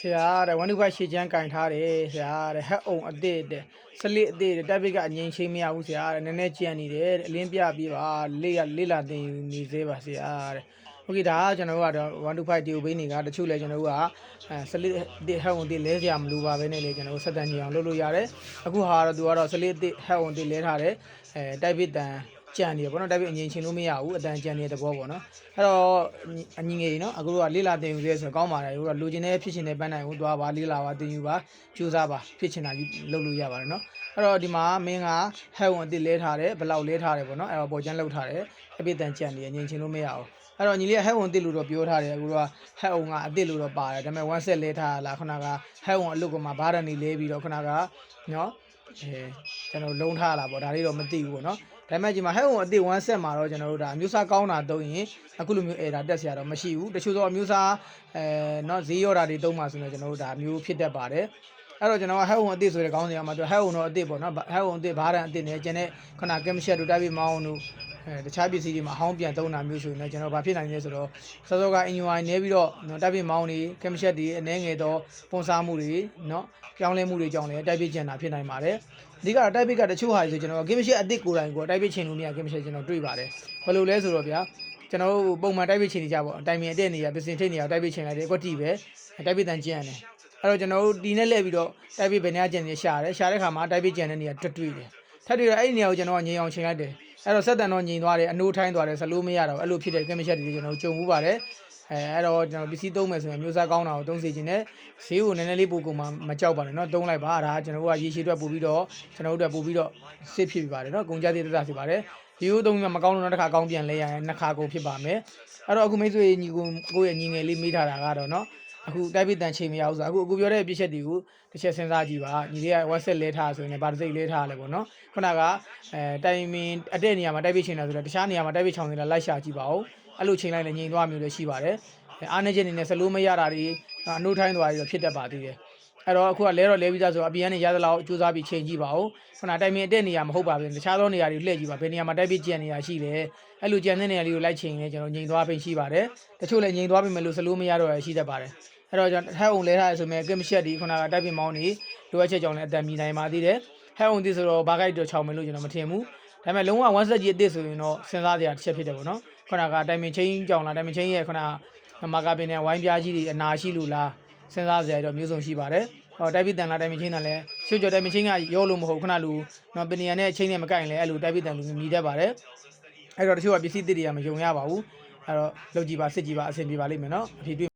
ဆရာတဲ့125ရှေ့ချမ်းကင်ထားတယ်ဆရာတဲ့ဟက်အုံအစ်စ်တဲ့စလစ်အစ်စ်တဲ့တက်ပစ်ကအငိမ့်ချင်းမရဘူးဆရာတဲ့နည်းနည်းကြံနေတယ်တဲ့အလင်းပြပြပါလေးရလေးလာတင်ယူနေသေးပါဆရာတဲ့โอเคဒါကကျွန်တော်တို့ကတော့125တီယိုဘိန်းတွေကတချို့လဲကျွန်တော်တို့ကအဲစလစ်အစ်ဟက်အုံအစ်စ်လဲစရာမလိုပါပဲနဲ့လေကျွန်တော်တို့ဆက်တန်ကြီးအောင်လုပ်လို့ရတယ်အခုဟာကတော့သူကတော့စလစ်အစ်ဟက်အုံအစ်စ်လဲထားတယ်အဲတိုက်ပစ်တန် ကြံနေရပေါ့နော်တိုက်ပစ်အငိမ့်ချင်းလို့မရဘူးအတန်ကြံနေတဲ့သဘောပေါ့နော်အဲ့တော့အညီငယ်နော်အခုတို့ကလေးလာတင်ယူရဲဆိုတော့ကောင်းပါတယ်တို့ကလိုချင်တဲ့ဖြစ်ချင်တဲ့ပန်းနိုင်ကိုသွားပါလေးလာပါတင်ယူပါကြိုးစားပါဖြစ်ချင်တာယူလုပ်လို့ရပါတယ်နော်အဲ့တော့ဒီမှာမင်းကဟဲဝန်အစ်စ်လဲထားတယ်ဘလောက်လဲထားတယ်ပေါ့နော်အဲ့တော့ပေါ်ချမ်းလောက်ထားတယ်အပြစ်တန်ကြံနေရငိမ့်ချင်းလို့မရဘူးအဲ့တော့ညီလေးကဟဲဝန်အစ်စ်လို့တော့ပြောထားတယ်အခုတော့ဟဲဝန်ကအစ်စ်လို့တော့ပါတယ်ဒါပေမဲ့ one set လဲထားလားခုနကဟဲဝန်အလုပ်ကမှဘာရန်နေလဲပြီးတော့ခုနကနော်အဲကျွန်တော်လုံးထားလာပေါ့ဒါလေးတော့မသိဘူးပေါ့နော် ဒါပေမဲ့ဒီမှာဟဲ့ဝန်အစ်စ်1 set မှာတော့ကျွန်တော်တို့ဒါအမျိုးအစားကောင်းတာသုံးရင်အခုလိုမျိုး error တက်စရာတော့မရှိဘူးတချို့သောအမျိုးအစားအဲเนาะဈေးရောတာတွေသုံးပါဆိုရင်ကျွန်တော်တို့ဒါမျိုးဖြစ်တတ်ပါတယ်အဲ့တော့ကျွန်တော်ကဟဲ့ဝန်အစ်စ်ဆိုတဲ့ခေါင်းစဉ်ကမှသူဟဲ့ဝန်တော့အစ်စ်ပေါ့နော်ဟဲ့ဝန်အစ်စ်ဘာရန်အစ်စ်နဲ့ကျန်တဲ့ခုနကင်မရှက်တို့တိုက်ပြီးမောင်းတို့ အဲတခြားပစ္စည်းတွေမှာအဟောင်းပြန်သုံးတာမျိုးဆိုရင်လည်းကျွန်တော်ဘာဖြစ်နိုင်လဲဆိုတော့စောစောကအင်ယူအိုင်နေပြီးတော့နော်တိုက်ပြီးမောင်းတွေကင်မရှက်တွေအနှဲငယ်တော့ပုံစားမှုတွေနော်ပြောင်းလဲမှုတွေကြောင့်လည်းတိုက်ပြီးကျန်တာဖြစ်နိုင်ပါတယ်အဓိကတော့တိုက်ပြီးကတချို့ဟာဆိုကျွန်တော်ကင်မရှက်အစ်စ်ကိုယ်တိုင်ကိုတိုက်ပြီးချင်လို့မရကင်မရှက်ကျွန်တော်တွေ့ပါတယ်ဘယ်လိုလဲဆိုတော့ဗျာကျွန်တော်တို့ပုံမှန်တိုက်ပြီးချင်နေကြပေါ့အတိုင်ပင်အတက်နေရပစ္စင်ထိတ်နေရတိုက်ပြီးချင်လိုက်တယ်အကွက်တီပဲတိုက်ပြီးတန်ကျန်တယ်အဲ့တော့ကျွန်တော်တို့ဒီနဲ့လှည့်ပြီးတော့တိုက်ပြီးဘယ်နေရာကျန်နေရှာတယ်ရှာတဲ့ခါမှာတိုက်ပြီးကျန်တဲ့နေရာတွတ်တွေ့တယ်ထပ်တွေ့တော့အဲ့ဒီနေရာကိုကျွန်တော်ကငြိမ်အောင်ချိန်လိုက်တယ် အဲ့တော့ဆက်တန်တော့ငြိမ်သွားတယ်အနိုးထိုင်းသွားတယ်ဇလို့မရတော့အဲ့လိုဖြစ်တဲ့ကင်မရှက်တွေကျွန်တော်ကြုံမှုပါတယ်အဲအဲ့တော့ကျွန်တော်ပစ္စည်းသုံးမယ်ဆိုရင်မျိုးစားကောင်းတာကိုသုံးစီခြင်းနဲ့ဈေးကိုနည်းနည်းလေးပို့ကုန်မှမကြောက်ပါနဲ့เนาะသုံးလိုက်ပါဒါကျွန်တော်တို့ကရေရှည်အတွက်ပို့ပြီးတော့ကျွန်တော်တို့အတွက်ပို့ပြီးတော့စစ်ဖြစ်ပြပါတယ်เนาะကုန်ကြသေးတတ်စီပါတယ်ဒီကိုသုံးပြီးမှမကောင်းလို့နောက်တစ်ခါကောင်းပြန်လဲရရင်နှစ်ခါကုန်ဖြစ်ပါမယ်အဲ့တော့အခုမိတ်ဆွေညီကိုကိုယ့်ရဲ့ညီငယ်လေးမိထားတာကတော့เนาะ အခုတိုက်ပိတန်ချိန်မရဘူးဆိုအခုအခုပြောတဲ့ပြည့်ချက်တွေကိုတစ်ချက်စဉ်းစားကြည့်ပါညီလေးက WhatsApp လဲထားဆိုရင်လည်းဗာတစိတ်လဲထားလဲပေါ့နော်ခုနကအဲတိုင်မင်အတဲ့နေရာမှာတိုက်ပိချိန်တာဆိုတော့တခြားနေရာမှာတိုက်ပိချောင်းနေတာလိုက်ရှာကြည့်ပါဦးအဲ့လိုချိန်လိုက်လည်းငြိမ်သွားမျိုးလည်းရှိပါတယ်အားနေချက်နေနဲ့စလို့မရတာတွေအနှုတ်ထိုင်းသွားပြီးတော့ဖြစ်တတ်ပါသေးတယ် အဲ့တော့အခုကလဲတော့လဲပြီးသားဆိုတော့အပြင်ကနေရသလောက်စူးစမ်းပြီးချိန်ကြည့်ပါဦးခုနတိုင်မင်အတဲ့နေရာမဟုတ်ပါဘူးတခြားသောနေရာတွေလှည့်ကြည့်ပါဘယ်နေရာမှာတိုက်ပိကြံနေရရှိလဲအဲ့လိုကြံတဲ့နေရာလေးကိုလိုက်ချိန်လဲကျွန်တော်ငြိမ်သွားပြင်ရှိပါတယ်တချို့လည်းငြိမ်သွားပြီမဲ့လို့စလို့မရတော့ရရှိတတ်ပါတယ်အဲ့တော့ကျွန်တော်ဟဲ့အောင်လဲထားရဆိုမဲ့ကင်မရှက်ဒီခုနကတိုက်ပင်မောင်းနေလိုအပ်ချက်ကြောင့်လည်းအတန်မြည်နိုင်ပါသေးတယ်ဟဲ့အောင်ဒီဆိုတော့ဘာဂိုက်တော့6မယ်လို့ကျွန်တော်မထင်ဘူးဒါပေမဲ့လုံးဝ1 set ကြီးအစ်စ်ဆိုရင်တော့စဉ်းစားစရာတစ်ချက်ဖြစ်တယ်ပေါ့နော်ခုနကတိုင်ပင်ချင်းကြောင့်လားတိုင်ပင်ချင်းရဲ့ခုနကမာကာပင်နဲ့ဝိုင်းပြားကြီးတွေအနာရှိလို့လား စဉ်းစားစရာတော့မျိုးစုံရှိပါတယ်ဟောတိုက်ပစ်တန်လားတိုင်ပင်ချင်းတန်လဲရှုပ်ကြော်တိုင်ပင်ချင်းကရောလို့မဟုတ်ခုနလူနော်ပင်နီယန်နဲ့ချင်းနဲ့မကိုက်ရင်လည်းအဲ့လိုတိုက်ပစ်တန်လူမြည်တတ်ပါတယ်အဲ့တော့တချို့ကပစ္စည်းသစ်တွေကမယုံရပါဘူးအဲ့တော့လောက်ကြည့်ပါစစ်ကြည့်ပါအဆင်ပြေပါလိမ့်မယ်နော်အဖြေတွေ့